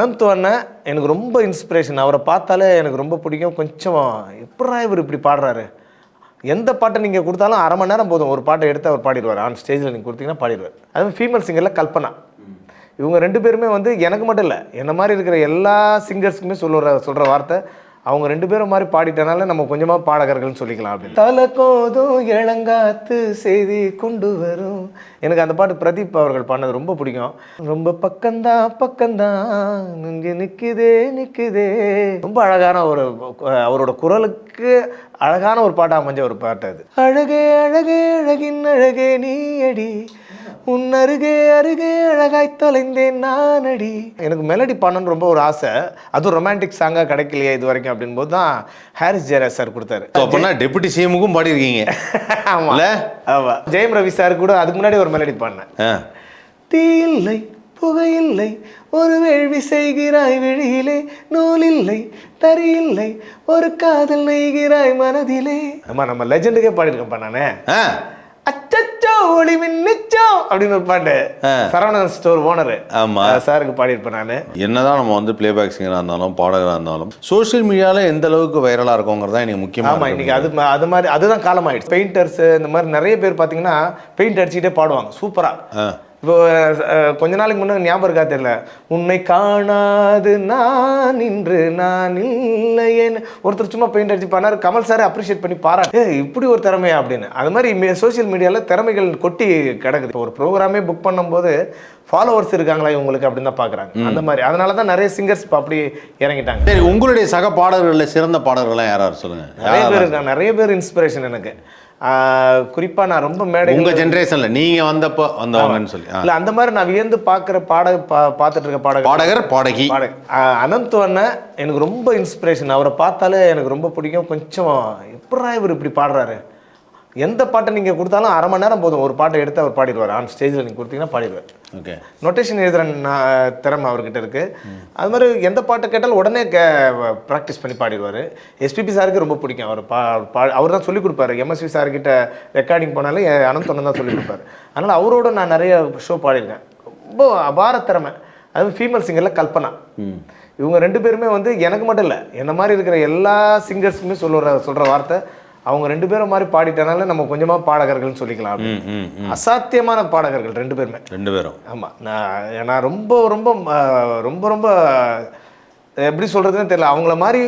அனந்த் அண்ணன் எனக்கு ரொம்ப இன்ஸ்பிரேஷன் அவரை பார்த்தாலே எனக்கு ரொம்ப பிடிக்கும். கொஞ்சம் எப்படா இவர் இப்படி பாடுறாரு? எந்த பாட்டை நீங்கள் கொடுத்தாலும் அரை மணி நேரம் போதும். ஒரு பாட்டை எடுத்து அவர் பாடிடுவார். ஆன் ஸ்டேஜில் நீங்கள் கொடுத்தீங்கன்னா பாடிடுவார். அதுவும் ஃபீமேல் சிங்கரில் கல்பனா. இவங்க ரெண்டு பேருமே வந்து எனக்கு மட்டும் இல்லை என்ன மாதிரி இருக்கிற எல்லா சிங்கர்ஸ்க்குமே சொல்லுற சொல்கிற வார்த்தை அவங்க ரெண்டு பேரும் மாதிரி பாடிட்டனால நம்ம கொஞ்சமாக பாடகர்கள்னு சொல்லிக்கலாம் அப்படின்னு. தலை கோதும் இளங்காத்து செய்தி கொண்டு வரும். எனக்கு அந்த பாட்டு பிரதீப் அவர்கள் பாடினது ரொம்ப பிடிக்கும். ரொம்ப பக்கம்தான் பக்கம்தான் இங்கே நிற்குதே நிற்குதே. ரொம்ப அழகான ஒரு அவரோட குரலுக்கு அழகான ஒரு பாட்டாக அமைஞ்ச ஒரு பாட்டு அது. அழகே அழகே அழகின் அழகே நீ அடி உன் அருகே அருகே அழகாய் தொலைந்தேன் நான் அடி எனக்கு மெலடி பாடணும்னு ரொம்ப ஒரு ஆசை. அதுவும் ரொமான்டிக் சாங்காக கிடைக்கலையே இது வரைக்கும் அப்படின் போது தான் ஹாரிஸ் ஜெயராஜ் சார் கொடுத்தாரு. அப்படின்னா டெபுட்டி சிஎமுக்கும் பாடியிருக்கீங்க. ஆமா. இல்ல? ஆமா. ஜெயம் ரவி சார் கூட அதுக்கு முன்னாடி ஒரு மெலடி பாடினேன். ஆ. தீ இல்லை புகையில்லை. ஒரு வேள்வி செய்கிறாய் வெளியிலே. நூலில்லை தரியில்லை ஒரு காதல் நெய்கிறாய் மனதிலே. ஆமா நம்ம லெஜெண்டுக்கே பாடியிருக்கேன்ப்பா நானே. அச்சச்சோ ஒளி மின்னிச்சோ அப்படின்னு ஒரு பாட்டு. சரவணன் ஸ்டோர் ஓனர் ஆமா. சாருக்கு பாடியிருப்பேன் நான். என்னதான் நம்ம வந்து பிளேபேக் சிங்கராக இருந்தாலும் பாடகராக இருந்தாலும் சோஷியல் மீடியாவில் எந்த அளவுக்கு வைரலாக இருக்கோங்கிறது தான் எனக்கு ஆமா முக்கியமாக இன்னைக்கு அது அது மாதிரி அதுதான் காலம் ஆயிடுச்சு பெயிண்டர்ஸ் இந்த மாதிரி நிறைய பேர் பார்த்தீங்கன்னா பெயிண்ட் அடிச்சுக்கிட்டே பாடுவாங்க. சூப்பரா. ஆ. இப்போ கொஞ்ச நாளைக்கு முன்னாடி ஞாபகம் இருக்கா தெரியல. உன்னை காணாது நான் இன்று நான் இல்லையேன்னு ஒருத்தர் சும்மா பெயிண்ட் அடிச்சு பண்ணாரு. கமல் சார் அப்ரிஷியேட் பண்ணி பாராட்டு. "ஏய், இப்படி ஒரு திறமையா? அப்படின்னு. அது மாதிரி சோஷியல் மீடியாவில் திறமைகள் கொட்டி கிடக்குது. ஒரு ப்ரோக்ராமே புக் பண்ணும்போது ஃபாலோவர்ஸ் இருக்காங்களா இவங்களுக்கு அப்படின்னு தான் பார்க்குறாங்க அந்த மாதிரி. அதனால தான் நிறைய சிங்கர்ஸ் இப்போ அப்படி இறங்கிட்டாங்க. சரி உங்களுடைய சக பாடகர்களில் சிறந்த பாடகர்கள்லாம் யாராரு சொல்லுங்க? நிறைய பேர் இருக்காங்க. நிறைய பேர் இன்ஸ்பிரேஷன் எனக்கு. ஆஹ் குறிப்பா நான் ரொம்ப மேடை உங்க ஜென்ரேஷன்ல நீங்க வந்தப்போ வந்தவங்கன்னு சொல்லி. இல்ல அந்த மாதிரி நான் வியந்து பார்க்குற பாட பா பார்த்துட்டு இருக்க பாடகர். பாடகர் பாடகி. அனந்த் அண்ணன் எனக்கு ரொம்ப இன்ஸ்பிரேஷன் அவரை பார்த்தாலே எனக்கு ரொம்ப பிடிக்கும். கொஞ்சம் எப்படா இவர் இப்படி பாடுறாரு? எந்த பாட்டை நீங்கள் கொடுத்தாலும் அரை மணி நேரம் போதும். ஒரு பாட்டை எடுத்து அவர் பாடிடுவார். ஆன் ஸ்டேஜில் நீங்கள் கொடுத்தீங்கன்னா பாடிடுவார். ஓகே. நொட்டேஷன் எழுதுகிற திறமை அவர்கிட்ட இருக்குது அது மாதிரி எந்த பாட்டு கேட்டாலும் உடனே கே ப்ராக்டிஸ் பண்ணி பாடிடுவார். எஸ்பிபி சாருக்கு ரொம்ப பிடிக்கும். அவர் பா பா அவர் தான் சொல்லிக் கொடுப்பாரு. எம்எஸ்வி சார்கிட்ட ரெக்கார்டிங் போனாலும் எ- அனந்த் அண்ணன் தான் சொல்லிக் கொடுப்பாரு. அதனால் அவரோட நான் நிறைய ஷோ பாடியிருக்கேன். ரொம்ப அபார திறமை. அதுவும் ஃபீமேல் சிங்கரில் கல்பனா. இவங்க ரெண்டு பேருமே வந்து எனக்கு மட்டும் இல்லை என்ன மாதிரி இருக்கிற எல்லா சிங்கர்ஸுக்குமே சொல்லுற சொல்கிற வார்த்தை அவங்க ரெண்டு பேரும் மாதிரி பாடிட்டனால நம்ம கொஞ்சமாக பாடகர்கள்னு சொல்லிக்கலாம் அசாத்தியமான பாடகர்கள் ரெண்டு பேருமே. ரெண்டு பேரும். ஆமாம் நான் நான் ரொம்ப ரொம்ப ரொம்ப ரொம்ப எப்படி சொல்கிறதுன்னு தெரியல. அவங்கள மாதிரி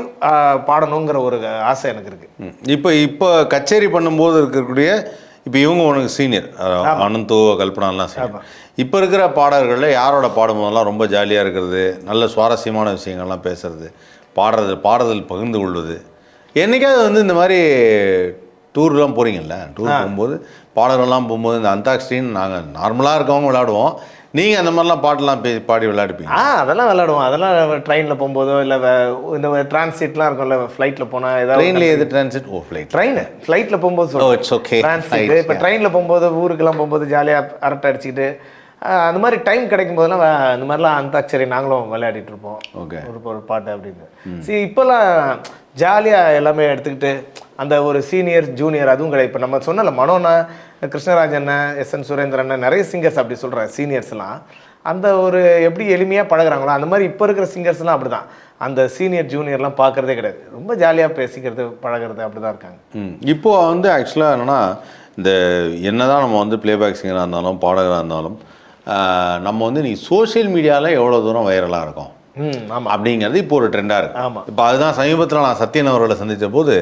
பாடணுங்கிற ஒரு ஆசை எனக்கு இருக்குது. இப்போ இப்போ கச்சேரி பண்ணும்போது இருக்கக்கூடிய இப்போ இவங்க உனக்கு சீனியர் அனந்தோ கல்பனாலாம் சீனியர் இப்போ இருக்கிற பாடல்களில் யாரோட பாடும்போதெல்லாம் ரொம்ப ஜாலியாக இருக்கிறது நல்ல சுவாரஸ்யமான விஷயங்கள்லாம் பேசுறது பாடுறது பாடுதல் பகிர்ந்து கொள்வது என்னைக்காவது வந்து இந்த மாதிரி டூர்லாம் போகிறீங்கல்ல டூர் போகும்போது பாடல்கள்லாம் போகும்போது இந்த அந்தாக்ஸ்டின்னு நாங்கள் நார்மலாக இருக்கவங்க விளையாடுவோம். நீங்கள் அந்த மாதிரிலாம் பாட்டெல்லாம் பே பாடி விளையாடுப்பீங்க ஆ அதெல்லாம் விளாடுவோம் அதெல்லாம் ட்ரெயினில் போகும்போதோ இல்லை இந்த டிரான்சிட்லாம் இருக்கும்ல ஃப்ளைட்டில் போனால் ஏதாவது ட்ரெயினில் எது டிரான்சிட் ஓ ஃப்ளைட் ட்ரெயின் ஃப்ளைட்டில் போகும்போது ஓ இட்ஸ் ஓகே இப்போ ட்ரெயினில் போகும்போது ஊருக்கெல்லாம் போகும்போது ஜாலியாக அரட்டை அடிச்சுக்கிட்டு அந்த மாதிரி டைம் கிடைக்கும் போதெல்லாம் அந்த மாதிரிலாம் அந்தாக்சரி நாங்களும் விளையாடிட்டு இருப்போம். ஓகே. ஒரு ஒரு பாட்டு அப்படின்னு. சரி இப்போல்லாம் ஜாலியாக எல்லாமே எடுத்துக்கிட்டு அந்த ஒரு சீனியர் ஜூனியர் அதுவும் கிடையாது. இப்போ நம்ம சொன்னல மனோண்ணா கிருஷ்ணராஜ் அண்ணன் எஸ் என் சுரேந்திரன் நிறைய சிங்கர்ஸ் அப்படி சொல்கிறேன் சீனியர்ஸ்லாம் அந்த ஒரு எப்படி எளிமையாக பழகுறாங்களோ அந்த மாதிரி இப்போ இருக்கிற சிங்கர்ஸ்லாம் அப்படி தான் அந்த சீனியர் ஜூனியர்லாம் பார்க்குறதே கிடையாது. ரொம்ப ஜாலியாக பேசிக்கிறது பழகுறது அப்படி தான் இருக்காங்க. ம். இப்போ வந்து ஆக்சுவலாக என்னென்னா இந்த என்னதான் நம்ம வந்து பிளேபேக் சிங்கராக இருந்தாலும் பாடகராக இருந்தாலும் நம்ம வந்து நீ சோஷியல் மீடியாவில் எவ்வளோ தூரம் வைரலாக இருக்கும்? ஆமாம் அப்படிங்கிறது இப்போ ஒரு ட்ரெண்டாக இருக்கு. ஆமா. இப்போ அதுதான் சமீபத்தில் நான் சத்யன் அவர்களை சந்தித்த போது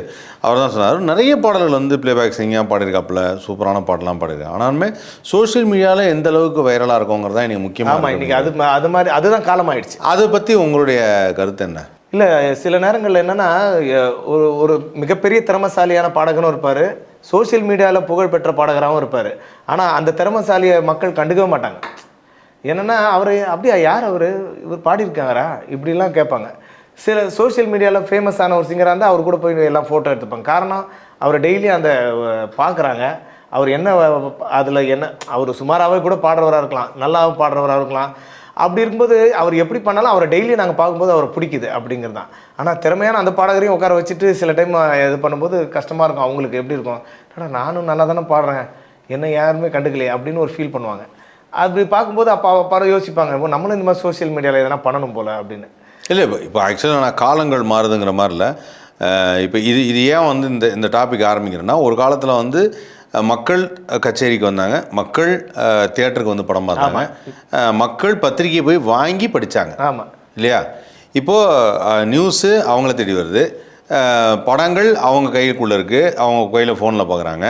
அவர் தான் சொன்னார் நிறைய பாடல்கள் வந்து பிளேபேக் சிங்காக பாடியிருக்காப்புல சூப்பரான பாட்டெல்லாம் பாடியிருக்காங்க. ஆனாலுமே சோஷியல் மீடியாவில் எந்த அளவுக்கு வைரலாக இருக்குங்கிறது தான் எனக்கு ஆமாம் முக்கியமாக இன்னைக்கு அது அது மாதிரி அதுதான் காலமாயிடுச்சு. அதை பற்றி உங்களுடைய கருத்து என்ன? இல்லை சில நேரங்களில் என்னன்னா ஒரு ஒரு மிகப்பெரிய திறமசாலியான பாடகனும் இருப்பார். சோஷியல் மீடியாவில் புகழ்பெற்ற பாடகராகவும் இருப்பார். ஆனால் அந்த திறமசாலியை மக்கள் கண்டுக்கவே மாட்டாங்க. என்னென்னா அவர் அப்படியா யார் அவர்? இவர் பாடியிருக்காரா? இப்படிலாம் கேட்பாங்க. சில சோஷியல் மீடியாவில் ஃபேமஸான ஒரு சிங்கராக இருந்தால் அவர் கூட போய் எல்லாம் ஃபோட்டோ எடுத்துப்பாங்க. காரணம் அவர் டெய்லி அந்த பார்க்குறாங்க அவர் என்ன அதில் என்ன அவர் சுமாராகவே கூட பாடுறவராக இருக்கலாம். நல்லாவும் பாடுறவராக இருக்கலாம். அப்படி இருக்கும்போது அவர் எப்படி பண்ணாலும் அவரை டெய்லி நாங்கள் பார்க்கும்போது அவரை பிடிக்குது அப்படிங்கிறது தான் ஆனால் திறமையான அந்த பாடகரையும் உட்கார வச்சுட்டு சில டைம் இது பண்ணும்போது கஷ்டமாக இருக்கும். அவங்களுக்கு எப்படி இருக்கும்? ஆனால் நானும் நல்லா தானே பாடுறேன். என்ன யாருமே கண்டுக்கலையே அப்படின்னு ஒரு ஃபீல் பண்ணுவாங்க. அப்படி பார்க்கும்போது அப்போ படம் யோசிப்பாங்க. இப்போ நம்மளும் இந்த மாதிரி சோஷியல் மீடியாவில் எதனா பண்ணணும் போல் அப்படின்னு. இல்லை இப்போ இப்போ ஆக்சுவலாக நான் காலங்கள் மாறுதுங்கிற மாதிரி இல்லை. இப்போ இது இது ஏன் வந்து இந்த இந்த டாபிக் ஆரம்பிக்கிறேன்னா ஒரு காலத்தில் வந்து மக்கள் கச்சேரிக்கு வந்தாங்க. மக்கள் தியேட்டருக்கு வந்து படம் பார்த்தாங்க. மக்கள் பத்திரிக்கையை போய் வாங்கி படித்தாங்க ஆமாம் இல்லையா? இப்போது நியூஸு அவங்கள தேடி வருது. படங்கள் அவங்க கைக்குள்ளே இருக்குது அவங்க கையில் ஃபோனில் பார்க்குறாங்க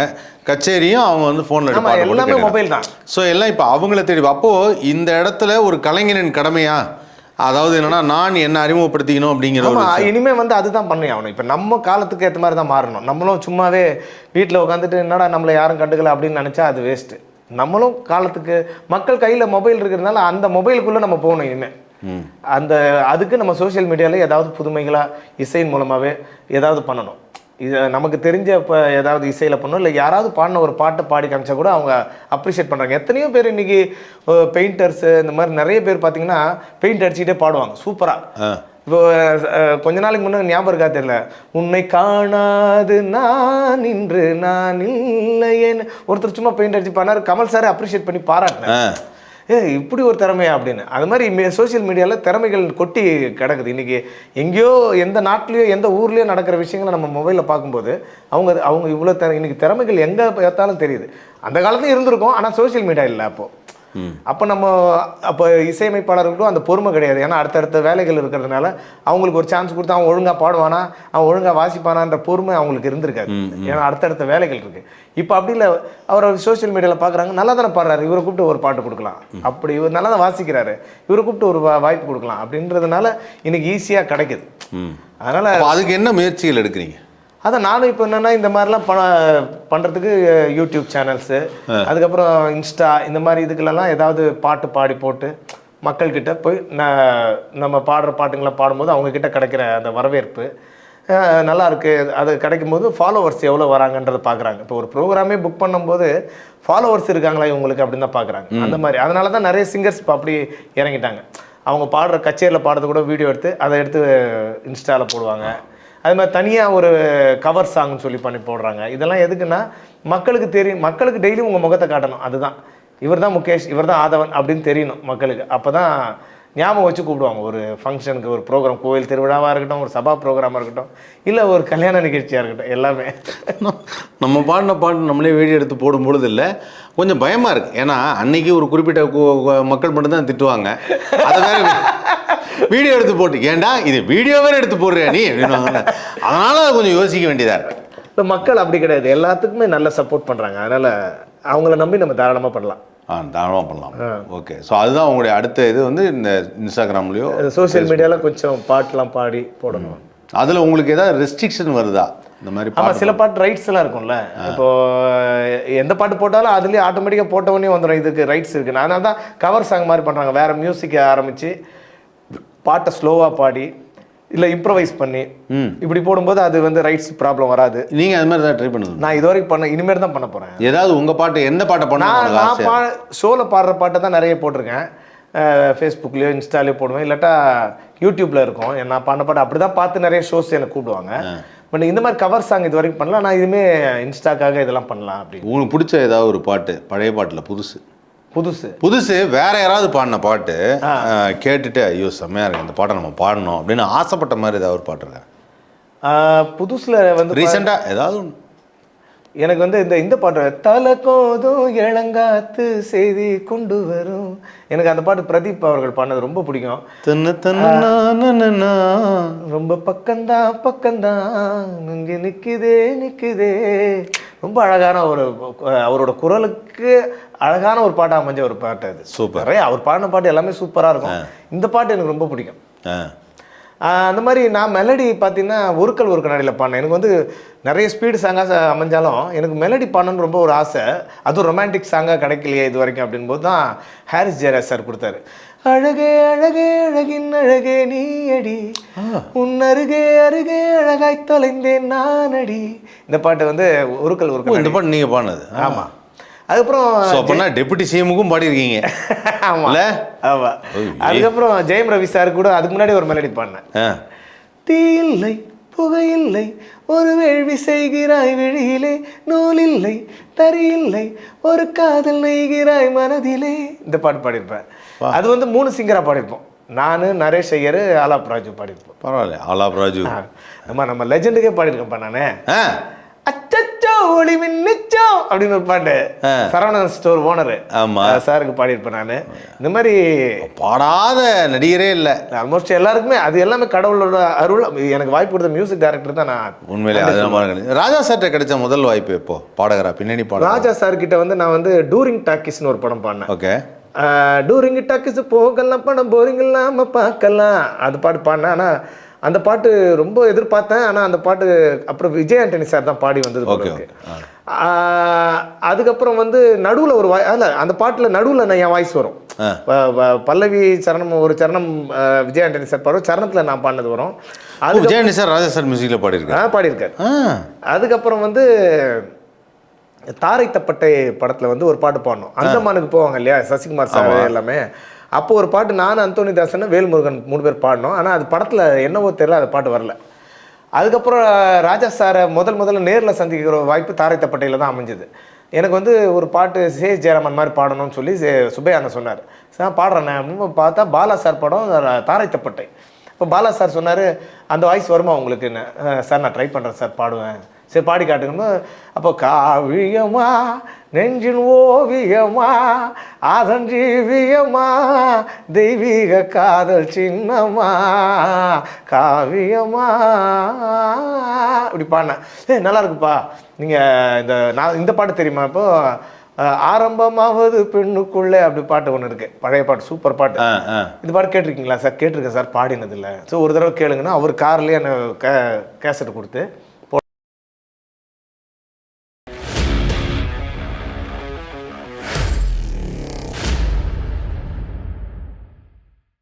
கச்சேரியும் அவங்க வந்து ஃபோனில் எல்லாமே மொபைல் தான். ஸோ எல்லாம் இப்போ அவங்கள தேடி அப்போது இந்த இடத்துல ஒரு கலைஞனின் கடமையா? அதாவது என்னன்னா நான் என்ன அறிமுகப்படுத்திக்கணும் அப்படிங்கிற. இனிமே வந்து அதுதான் பண்ணி ஆகணும். இப்போ நம்ம காலத்துக்கு ஏற்ற மாதிரி தான் மாறணும். நம்மளும் சும்மாவே வீட்டில் உட்காந்துட்டு என்னடா நம்மளை யாரும் கண்டுக்கல? அப்படின்னு நினச்சா அது வேஸ்ட்டு நம்மளும் காலத்துக்கு மக்கள் கையில் மொபைல் இருக்கிறதுனால அந்த மொபைலுக்குள்ளே நம்ம போகணும் இனிமேல் அந்த அதுக்கு நம்ம சோஷியல் மீடியாவில் ஏதாவது புதுமைகளாக இசையின் மூலமாகவே ஏதாவது பண்ணணும். இது நமக்கு தெரிஞ்ச இப்போ ஏதாவது இசையில் பண்ணணும் இல்லை யாராவது பாடின ஒரு பாட்டை பாடி காமிச்சா கூட அவங்க அப்ரிஷியேட் பண்ணுறாங்க எத்தனையோ பேர் இன்னைக்கு பெயிண்டர்ஸு இந்த மாதிரி நிறைய பேர் பார்த்தீங்கன்னா பெயிண்ட் அடிச்சுக்கிட்டே பாடுவாங்க. சூப்பராக. இப்போ கொஞ்ச நாளைக்கு முன்னே ஞாபகம் இருக்கா தெரியல. உன்னை காணாது நான் இன்று நான் இல்லையேன்னு ஒருத்தர் சும்மா பெயிண்ட் அடிச்சு பண்ணாரு கமல் சார் அப்ரிஷியேட் பண்ணி பாராட்டினேன் ஏ இப்படி ஒரு திறமையா அப்படின்னு. அது மாதிரி சோஷியல் மீடியாவில் திறமைகள் கொட்டி கிடக்குது. இன்றைக்கி எங்கேயோ எந்த நாட்டிலையோ எந்த ஊர்லேயோ நடக்கிற விஷயங்களை நம்ம மொபைலில் பார்க்கும்போது அவங்க அவங்க இவ்வளோ திற இன்றைக்கி திறமைகள் எங்கே பார்த்தாலும் தெரியுது. அந்த காலத்துலையும் இருந்திருக்கும் ஆனால் சோஷியல் மீடியா இல்லை அப்போது அப்போ நம்ம அப்போ இசையமைப்பாளர்களுக்கும் அந்த பொறுமை கிடையாது. ஏன்னா அடுத்தடுத்த வேலைகள் இருக்கிறதுனால அவங்களுக்கு ஒரு சான்ஸ் கொடுத்து அவன் ஒழுங்காக பாடுவானா அவன் ஒழுங்காக வாசிப்பானான்ற பொறுமை அவங்களுக்கு இருந்திருக்காது. ஏன்னா அடுத்தடுத்த வேலைகள் இருக்கு. இப்போ அப்படி இல்லை அவர் சோஷியல் மீடியாவில் பார்க்குறாங்க நல்லா தானே பாடுறாரு இவரை கூப்பிட்டு ஒரு பாட்டு கொடுக்கலாம். அப்படி இவர் நல்லா தான் வாசிக்கிறாரு இவரை கூப்பிட்டு ஒரு வாய்ப்பு கொடுக்கலாம். அப்படின்றதுனால இன்னைக்கு ஈஸியாக கிடைக்குது. அதனால் அதுக்கு என்ன முயற்சிகள் எடுக்கிறீங்க? அதான் நானும் இப்போ என்னென்னா இந்த மாதிரிலாம் பண பண்ணுறதுக்கு யூடியூப் சேனல்ஸு அதுக்கப்புறம் இன்ஸ்டா இந்த மாதிரி இதுக்குலலாம் ஏதாவது பாட்டு பாடி போட்டு மக்கள்கிட்ட போய் நான் நம்ம பாடுற பாட்டுங்களை பாடும்போது அவங்கக்கிட்ட கிடைக்கிற அந்த வரவேற்பு நல்லா இருக்கு. அது கிடைக்கும் போது ஃபாலோவர்ஸ் எவ்வளோ வராங்கன்றதை பார்க்குறாங்க இப்போ ஒரு ப்ரோக்ராமே புக் பண்ணும்போது ஃபாலோவர்ஸ் இருக்காங்களா இவங்களுக்கு அப்படின்னு தான் பார்க்குறாங்க அந்த மாதிரி. அதனால தான் நிறைய சிங்கர்ஸ் இப்போ அப்படி இறங்கிட்டாங்க. அவங்க பாடுற கச்சேரியில் பாடுறது கூட வீடியோ எடுத்து அதை எடுத்து இன்ஸ்டாவில் போடுவாங்க. அது மாதிரி தனியாக ஒரு கவர் சாங்னு சொல்லி பண்ணி போடுறாங்க. இதெல்லாம் எதுக்குன்னா மக்களுக்கு தெரியும் மக்களுக்கு டெய்லி உங்கள் முகத்தை காட்டணும். அதுதான். இவர் தான் முகேஷ் இவர் தான் ஆதவன் அப்படின்னு தெரியணும் மக்களுக்கு. அப்போ தான் ஞாபகம் வச்சு கூப்பிடுவாங்க. ஒரு ஃபங்க்ஷனுக்கு ஒரு ப்ரோக்ராம் கோயில் திருவிழாவாக இருக்கட்டும் ஒரு சபா ப்ரோக்ராமாக இருக்கட்டும் இல்லை ஒரு கல்யாண நிகழ்ச்சியாக இருக்கட்டும் எல்லாமே. நம்ம பாடின பாட்டு நம்மளே வீடியோ எடுத்து போடும் பொழுது இல்லை கொஞ்சம் பயமாக இருக்குது ஏன்னா அன்னைக்கு ஒரு குறிப்பிட்ட மக்கள் மட்டும்தான் திட்டுவாங்க. அதை வீடியோ எடுத்து போட்டு ஏன்டா இது வீடியோ வேற எடுத்து போடுறியா நீ? அதனால அதை கொஞ்சம் யோசிக்க வேண்டியதாக இருக்கு. இப்போ மக்கள் அப்படி கிடையாது. எல்லாத்துக்குமே நல்ல சப்போர்ட் பண்ணுறாங்க அதனால் அவங்கள நம்பி நம்ம தாராளமாக பண்ணலாம். ஆ தாராளமாக பண்ணலாம். ஓகே. ஸோ அதுதான் உங்களுடைய அடுத்த இது வந்து இந்த இன்ஸ்டாகிராம்லேயோ சோஷியல் மீடியாவில் கொஞ்சம் பாட்டெலாம் பாடி போடணும். அதில் உங்களுக்கு ஏதாவது ரெஸ்ட்ரிக்ஷன் வருதா? இந்த மாதிரி ஆமா பாட்டு சில பாட்டு ரைட்ஸ் எல்லாம் இருக்கும்ல. இப்போ எந்த பாட்டு போட்டாலும் அதுலயே ஆட்டோமேட்டிக்காக போட்ட உடனே வந்துடும் இதுக்கு ரைட்ஸ் இருக்கு. அதனால தான் கவர் சாங் மாதிரி பண்றாங்க. வேற மியூசிக் ஆரம்பிச்சு பாட்டை ஸ்லோவா பாடி இல்ல இம்ப்ரவைஸ் பண்ணி இப்படி போடும்போது அது வந்து ரைட்ஸ் ப்ராப்ளம் வராது. நீங்கள் அது மாதிரி தான் ட்ரை பண்ணுங்க நான் இது வரைக்கும் பண்ண இனிமேல் தான் பண்ண போறேன். ஏதாவது உங்கள் பாட்டு எந்த பாட்டை பண்ண நான் பா ஷோவில் பாடுற பாட்டை தான் நிறைய போட்டிருக்கேன். ஃபேஸ்புக்லேயோ இன்ஸ்டாலேயோ போடுவேன். இல்லாட்டா யூடியூப்ல இருக்கும். நான் பாடின பாட்டு அப்படி தான் பார்த்து நிறைய ஷோஸ் எனக்கு கூப்பிடுவாங்க. பட் இந்த மாதிரி கவர் சாங் இது வரைக்கும் பண்ணலாம் நான் இதுவுமே இன்ஸ்டாக்காக இதெல்லாம் பண்ணலாம் அப்படின்னு. உங்களுக்கு பிடிச்ச ஏதாவது ஒரு பாட்டு பழைய பாட்டில் புதுசு? புதுசு. புதுசு வேற யாராவது பாடின பாட்டு கேட்டுட்டு ஐயோ செம்மையா இருக்கு இந்த பாட்டை நம்ம பாடணும் அப்படின்னு ஆசைப்பட்ட மாதிரி ஏதாவது ஒரு பாட்டு இருக்கா? ஆஹ் புதுசுல வந்து ரீசெண்டாக ஏதாவது? எனக்கு வந்து இந்த இந்த பாட்டு தலை கோதும் இளங்காத்து செய்தி கொண்டு வரும். எனக்கு அந்த பாட்டு பிரதீப் அவர்கள் பாடினது ரொம்ப பிடிக்கும். தன்னு தன்னு. ரொம்ப பக்கம்தான் பக்கம்தான். இங்கே நிற்குதே நிற்குதே ரொம்ப அழகான ஒரு அவரோட குரலுக்கு அழகான ஒரு பாட்டு அமைஞ்ச ஒரு பாட்டு அது. நிறைய அவர் பாடின பாட்டு எல்லாமே சூப்பராக இருக்கும். இந்த பாட்டு எனக்கு ரொம்ப பிடிக்கும். அந்த மாதிரி நான் மெலடி பார்த்தீங்கன்னா ஒருக்கல் ஒரு கண்ணாடியில் பாடினேன். எனக்கு வந்து நிறைய ஸ்பீடு சாங்காக அமைஞ்சாலும் எனக்கு மெலடி பாடணும்னு ரொம்ப ஒரு ஆசை. அதுவும் ரொமான்டிக் சாங்காக கிடைக்கலையே இது வரைக்கும் அப்படின்போது தான் ஹாரிஸ் ஜெயராஜ் சார் கொடுத்தாரு. அழகே அழகே அழகின் அழகே நீ அடி உன் அருகே அருகே அழகாய் தொலைந்தேன் நான் அடி இந்த பாட்டு வந்து ஒருக்கல் ஒரு ஓ, இந்த பாட்டு நீங்கள் பாடினது. ஆமாம் அதுக்கப்புறம் அப்படின்னா டெபுட்டி சிஎமுக்கும் பாடியிருக்கீங்க? ஆமா. இல்ல? ஆமா. அதுக்கப்புறம் ஜெயம் ரவி சார் கூட அதுக்கு முன்னாடி ஒரு மெலடி பாடினேன். தீயில்லை புகையில்லை. ஒரு வேள்வி செய்கிறாய் வெளியிலே நூலில்லை தரியில்லை ஒரு காதல் நெய்கிறாய் மனதிலே. இந்த பாட்டு பாடியிருப்பேன். அது வந்து மூணு சிங்கரா பாடியிருப்போம். நான் நரேஷ் ஐயர் ஆலாப் ராஜு பாடியிருப்போம். பரவாயில்ல ஆலாப் ராஜு. ஆ, நம்ம லெஜெண்டுக்கே பாடியிருக்கேன்ப்பா நானு. அச்சச்சோ ஒளி மின்னிச்சோ அப்படின்னு ஒரு பாட்டு. சரவணன் ஸ்டோர் ஓனர் ஆமா. சாருக்கு பாடியிருப்பேன் நான். இந்த மாதிரி பாடாத நடிகரே இல்லை. ஆல்மோஸ்ட் எல்லாருக்குமே அது எல்லாமே கடவுளோட அருள். எனக்கு வாய்ப்பு கொடுத்த மியூசிக் டைரக்டர் தான் நான் உண்மையிலே அது. ராஜா சார்ட்ட கிடைச்ச முதல் வாய்ப்பு எப்போ? பாடகரா பின்னணி பாடகரா? ராஜா சார் கிட்ட வந்து நான் வந்து டூரிங் டாக்கிஸ்னு ஒரு படம் பாடினேன். ஓகே. டூரிங் டாக்கிஸ் போகலாம் படம் போரிங் இல்லாம பார்க்கலாம். அது பாட்டு பாடினேன். ஆனால் அந்த பாட்டு ரொம்ப எதிர்பார்த்தேன் ஆனால் அந்த பாட்டு அப்புறம் விஜய் ஆண்டனி சார் தான் பாடி வந்தது. ஆஹ் அதுக்கப்புறம் வந்து நடுவில் ஒரு வாய் அதில் அந்த பாட்டில் நடுவில் நான் என் வாய்ஸ் வரும். பல்லவி சரணம் ஒரு சரணம் விஜய் ஆண்டனி சார் பாடும் சரணத்தில் நான் பாடினது வரும். அது விஜயனி சார் ராஜா சார் மியூசிக்கில் பாடியிருக்காரு. பாடியிருக்காரு. அதுக்கப்புறம் வந்து தாரை தப்பட்டை படத்தில் வந்து ஒரு பாட்டு பாடணும். அந்தமானுக்கு போவாங்க இல்லையா சசிகுமார் சார் எல்லாமே. அப்போ ஒரு பாட்டு நான் அந்தோனி தாசன் வேல்முருகன் மூணு பேர் பாடினோம். ஆனால் அது படத்தில் என்னவோ தெரியல அந்த பாட்டு வரல. அதுக்கப்புறம் ராஜா சாரை முதல் முதல்ல நேரில் சந்திக்கிற வாய்ப்பு தாரைத்தப்பட்டையில் தான் அமைஞ்சது. எனக்கு வந்து ஒரு பாட்டு சே. ஜெயராமன் மாதிரி பாடணும்னு சொல்லி சே- சொன்னார். சார் பாடுறேன் அப்படின்னு பார்த்தா பாலா சார் படம் தாரைத்தப்பட்டை இப்போ பாலா சார் சொன்னார் அந்த வாய்ஸ் வருமா உங்களுக்கு என்ன சார் நான் ட்ரை பண்ணுறேன் சார் பாடுவேன். சரி பாடி காட்டுங்கன்னு அப்போ காவியமா நெஞ்சின் ஓவியமா அதன் ஜீவியமா தெய்வீக காதல் சின்னமா காவியமா. இப்படி பாடினேன். ஏ நல்லா இருக்குப்பா. நீங்கள் இந்த நான் இந்த பாட்டு தெரியுமா இப்போ? ஆரம்பமாவது பெண்ணுக்குள்ளே அப்படி பாட்டு ஒன்று இருக்கு. பழைய பாட்டு சூப்பர் பாட்டு. இது பாட்டு கேட்டிருக்கீங்களா சார்? கேட்டிருக்கேன் சார் பாடினது இல்லை ஸோ ஒரு தடவை கேளுங்கன்னா அவர் கார்லேயே எனக்கு கே கேசட் கொடுத்து